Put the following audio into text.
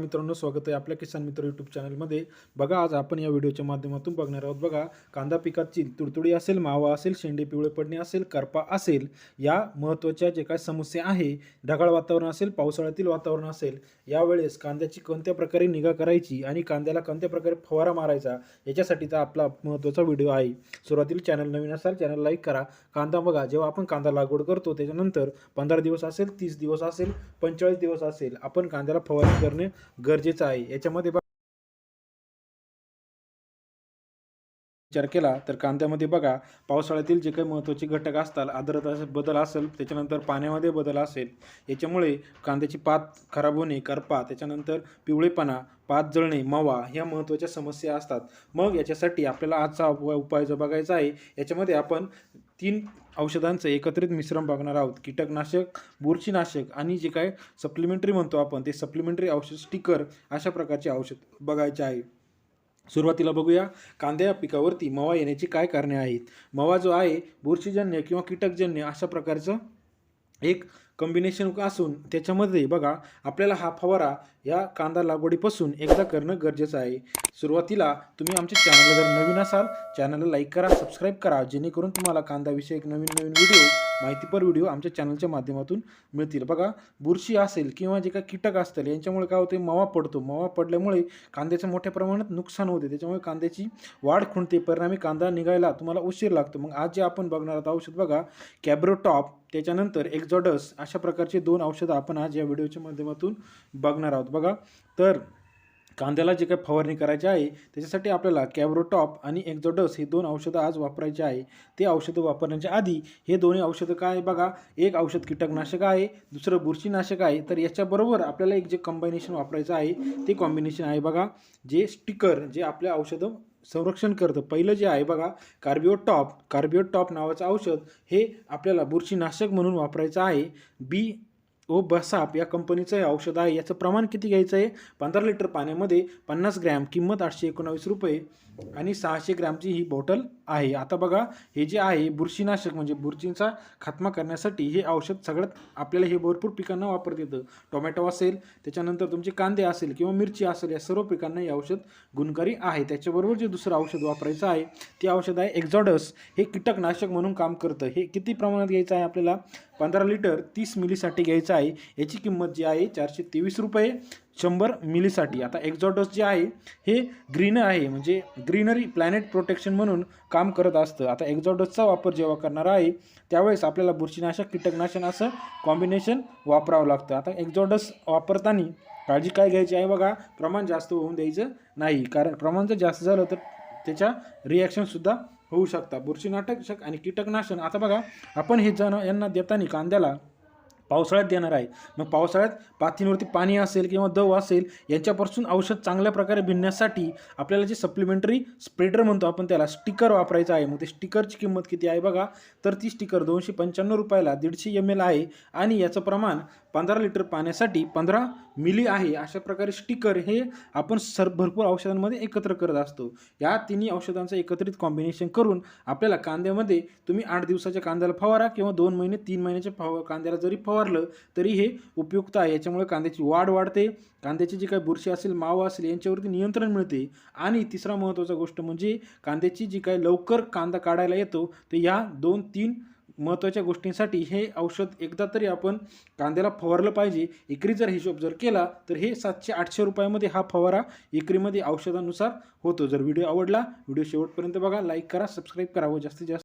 मित्रांनो स्वागत आहे आपल्या किसान मित्र यूट्यूब चॅनलमध्ये बघा आज आपण या व्हिडिओच्या माध्यमातून बघणार आहोत. बघा कांदा पिकाची तुडतुडी असेल मावा असेल शेंडे पिवळे पडणे असेल करपा असेल या महत्त्वाच्या जे काय समस्या आहे ढगाळ वातावरण असेल पावसाळ्यातील वातावरण असेल यावेळेस कांद्याची कोणत्या प्रकारे निगा करायची आणि कांद्याला कोणत्या प्रकारे फवारा मारायचा याच्यासाठीचा आपला महत्त्वाचा व्हिडिओ आहे. सुरुवातीला चॅनल नवीन असाल चॅनल लाईक करा. कांदा बघा जेव्हा आपण कांदा लागवड करतो त्याच्यानंतर पंधरा दिवस असेल तीस दिवस असेल पंचेचाळीस दिवस असेल आपण कांद्याला फवारणी करणे गरजेचं आहे. याच्यामध्ये बघा विचार केला तर कांद्यामध्ये बघा पावसाळ्यातील जे काही महत्त्वाचे घटक असतात आर्द्रता बदल असेल त्याच्यानंतर पाण्यामध्ये बदल असेल याच्यामुळे कांद्याची पात खराब होणे करपा त्याच्यानंतर पिवळेपणा पात जळणे मवा ह्या महत्त्वाच्या समस्या असतात. मग याच्यासाठी आपल्याला आजचा उपाय उपाय जो बघायचा आहे याच्यामध्ये आपण तीन औषधांचं एकत्रित मिश्रण बघणार आहोत. कीटकनाशक बुरशीनाशक आणि जे काय सप्लिमेंटरी म्हणतो आपण ते सप्लिमेंटरी औषध स्टिकर अशा प्रकारचे औषध बघायचे आहे. सुरुवातीला बघूया. कांद्या या पिकावरती मवा येण्याची काय कारणे आहेत? मवा जो आहे बुरशीजन्य किंवा कीटकजन्य अशा प्रकारचं एक कॉम्बिनेशन असून त्याच्यामध्ये बघा आपल्याला हा फवारा या कांदा लागवडीपासून एकदा करणं गरजेचं आहे. सुरुवातीला तुम्ही आमच्या चॅनलला जर नवीन असाल चॅनलला लाईक करा सबस्क्राईब करा जेणेकरून तुम्हाला कांदाविषयक नवीन नवीन व्हिडिओ माहितीपर व्हिडिओ आमच्या चॅनलच्या माध्यमातून मिळतील. बघा बुरशी असेल किंवा जे काही कीटक असतील यांच्यामुळे काय होते मवा पडतो. मवा पडल्यामुळे कांद्याचं मोठ्या प्रमाणात नुकसान होते. त्याच्यामुळे कांद्याची वाढ खुंटते परिणामी कांदा निघायला तुम्हाला उशीर लागतो. मग आज जे आपण बघणार आहोत औषध बघा कॅब्रोटॉप त्याच्यानंतर एक्झॉडस अशा प्रकारचे दोन औषधं आपण आज या व्हिडिओच्या माध्यमातून बघणार आहोत. बघा तर कांद्याला जे काही फवारणी करायची आहे त्याच्यासाठी आपल्याला कॅब्रोटॉप आणि एक्झोडस हे दोन औषधं आज वापरायचे आहे. ते औषधं वापरण्याच्या आधी हे दोन्ही औषधं काय आहे बघा एक औषध कीटकनाशक आहे दुसरं बुरशीनाशक आहे. तर याच्याबरोबर आपल्याला एक जे कॉम्बिनेशन वापरायचं आहे ते कॉम्बिनेशन आहे बघा जे स्टिकर जे आपल्या औषधं संरक्षण करतं. पहिलं जे आहे बघा कार्बिओटॉप कार्बिओटॉप नावाचं औषध हे आपल्याला बुरशीनाशक म्हणून वापरायचं आहे. बी ओ बसाप या कंपनीचं हे औषध आहे. याचं प्रमाण किती घ्यायचं आहे? पंधरा लिटर पाण्यामध्ये पन्नास ग्रॅम किंमत आठशे एकोणावीस रुपये आणि सहाशे ग्रॅमची ही बॉटल आहे. आता बघा हे जे आहे बुरशीनाशक म्हणजे बुरशींचा खात्मा करण्यासाठी हे औषध सगळ्यात आपल्याला हे भरपूर पिकांना वापरता येतं. टोमॅटो असेल त्याच्यानंतर तुमचे कांदे असेल किंवा मिरची असेल या सर्व पिकांना हे औषध गुणकारी आहे. त्याच्याबरोबर जे दुसरं औषध वापरायचं आहे ते औषध आहे एक्झॉडस हे कीटकनाशक म्हणून काम करतं. हे किती प्रमाणात घ्यायचं आहे आपल्याला? पंधरा लिटर तीस मिलीसाठी घ्यायचं आहे. याची किंमत जी आहे चारशे तेवीस रुपये. शंभर मिलीसाठी. आता एक्झॉटस जे आहे हे ग्रीन आहे. म्हणजे ग्रीनरी प्लॅनेट प्रोटेक्शन म्हणून काम करत असतं. आता एक्झॉटसचा वापर जेव्हा करणार आहे त्यावेळेस आपल्याला बुरशीनाशक कीटकनाशक असं कॉम्बिनेशन वापरावं लागतं. आता एक्झॉटस वापरताना काळजी काय घ्यायची आहे बघा प्रमाण जास्त होऊन द्यायचं नाही. कारण प्रमाण जर जास्त झालं तर त्याच्या रिॲक्शनसुद्धा होऊ शकतात बुरशीनाटक आणि कीटकनाशक. आता बघा आपण हे जण यांना देताना कांद्याला पावसाळ्यात देणार आहे. मग पावसाळ्यात पातींवरती पाणी असेल किंवा दव असेल यांच्यापासून औषध चांगल्या प्रकारे भिनण्यासाठी आपल्याला जे सप्लिमेंटरी स्प्रेडर म्हणतो आपण त्याला स्टिकर वापरायचं आहे. मग ते स्टिकरची किंमत किती आहे बघा. तर ती स्टिकर दोनशे पंच्याण्णव रुपयाला दीडशे एम एल आहे आणि याचं प्रमाण पंधरा लिटर पाण्यासाठी पंधरा मिली आहे. अशा प्रकारे स्टिकर हे आपण सर भरपूर औषधांमध्ये एकत्र करत असतो. या तिन्ही औषधांचं एकत्रित कॉम्बिनेशन करून आपल्याला कांद्यामध्ये तुम्ही आठ दिवसाच्या कांद्याला फवारा किंवा दोन महिने तीन महिन्याच्या फव कांद्याला जरी फवारलं तरी हे उपयुक्त आहे. याच्यामुळे कांद्याची वाढ वाढते. कांद्याची जी काही बुरशी असेल मावा असेल यांच्यावरती नियंत्रण मिळते. आणि तिसरा महत्त्वाचा गोष्ट म्हणजे कांद्याची जी काही लवकर कांदा काढायला येतो तर या दोन तीन महत्त्वाच्या गोष्टींसाठी हे औषध एकदा तरी आपण कांद्याला फवारलं पाहिजे. एकरी जर हिशोब जर केला तर हे सातशे आठशे रुपयामध्ये हा फवारा एकरीमध्ये औषधानुसार होतो. जर व्हिडिओ आवडला व्हिडिओ शेवटपर्यंत बघा लाईक करा सबस्क्राईब करा व जास्तीत जास्त